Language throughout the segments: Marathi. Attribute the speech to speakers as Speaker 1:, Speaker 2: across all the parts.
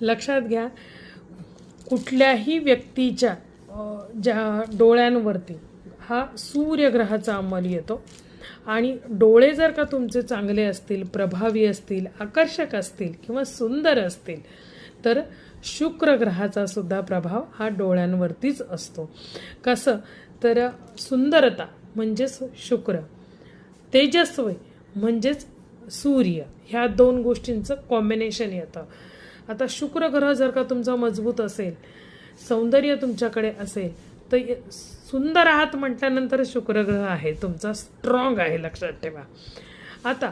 Speaker 1: लक्षात घ्या कुठल्याही व्यक्तीच्या ज्या डोळ्यांवरती हा सूर्यग्रहाचा अंमल येतो आणि डोळे जर का तुमचे चांगले असतील प्रभावी असतील आकर्षक असतील किंवा सुंदर असतील तर शुक्र ग्रहाचा सुद्धा प्रभाव हा डोळ्यांवरतीच असतो. कसं? तर सुंदरता म्हणजेच शुक्र तेजस्वी म्हणजेच सूर्य ह्या दोन गोष्टींचं कॉम्बिनेशन येतं. आता शुक्र ग्रह जर का तुमचा मजबूत असेल सौंदर्य तुमच्याकडे असेल तर सुंदर आहात म्हटल्यानंतर शुक्र ग्रह आहे तुमचा स्ट्रॉंग आहे लक्षात ठेवा. आता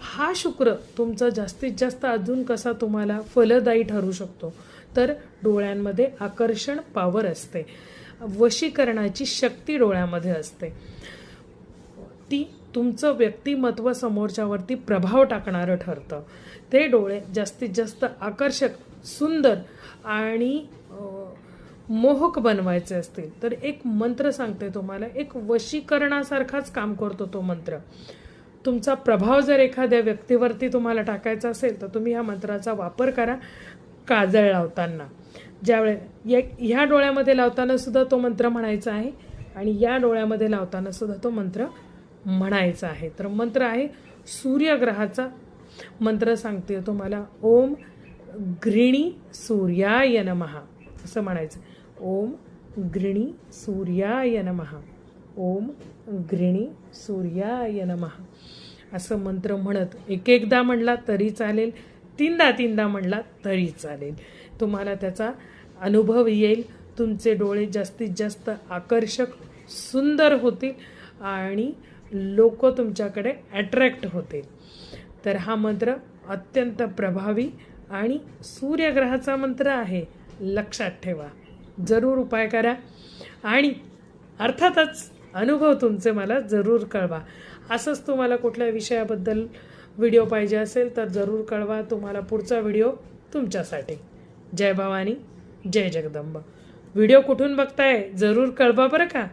Speaker 1: हा शुक्र तुमचा जास्तीत जास्त अजून कसा तुम्हाला फलदायी ठरू शकतो? तर डोळ्यांमध्ये आकर्षण पावर असते. वशीकरणाची शक्ती डोळ्यामध्ये असते. ती तुमचं व्यक्तिमत्व समोरच्यावरती प्रभाव टाकणारं ठरतं. ते डोळे जास्तीत जास्त आकर्षक सुंदर आणि मोहक बनवायचे असतील. तर एक मंत्र सांगते तुम्हाला. एक वशीकरणासारखाच काम करतो तो मंत्र. तुमचा प्रभाव जर एखाद्या व्यक्तीवरती तुम्हाला टाकायचा असेल तर तुम्ही ह्या मंत्राचा वापर करा काजळ लावताना. ज्यावेळे या ह्या डोळ्यामध्ये लावताना सुद्धा तो मंत्र म्हणायचा आहे आणि या डोळ्यामध्ये लावताना सुद्धा तो मंत्र म्हणायचा आहे. तर मंत्र आहे सूर्यग्रहाचा. मंत्र सांगते तुम्हाला ओम घृणी सूर्याय नमहा असं म्हणायचं. ओम घृणी सूर्याय नमहा ओम घृणी सूर्याय नमहा असं मंत्र म्हणत एक एकदा म्हणला तरी चालेल तीनदा तीनदा म्हणला तरी चालेल. तुम्हाला त्याचा अनुभव येईल. तुमचे डोळे जास्तीत जास्त आकर्षक सुंदर होतील आणि लोक तुमच्याकडे अट्रॅक्ट होतील तर हा मंत्र अत्यंत प्रभावी आणि सूर्यग्रहाचा मंत्र आहे. लक्षात ठेवा. जरूर उपाय करा. आणि अर्थातच अनुभव तुमचे मला जरूर कळवा. असंच तुम्हाला कुठल्या विषयाबद्दल व्हिडिओ पाहिजे असेल तर जरूर कळवा. तुम्हाला पुढचा व्हिडिओ तुमच्यासाठी. जय भवानी. जय जगदंब. व्हिडिओ कुठून बघताय? जरूर कळवा बरं का?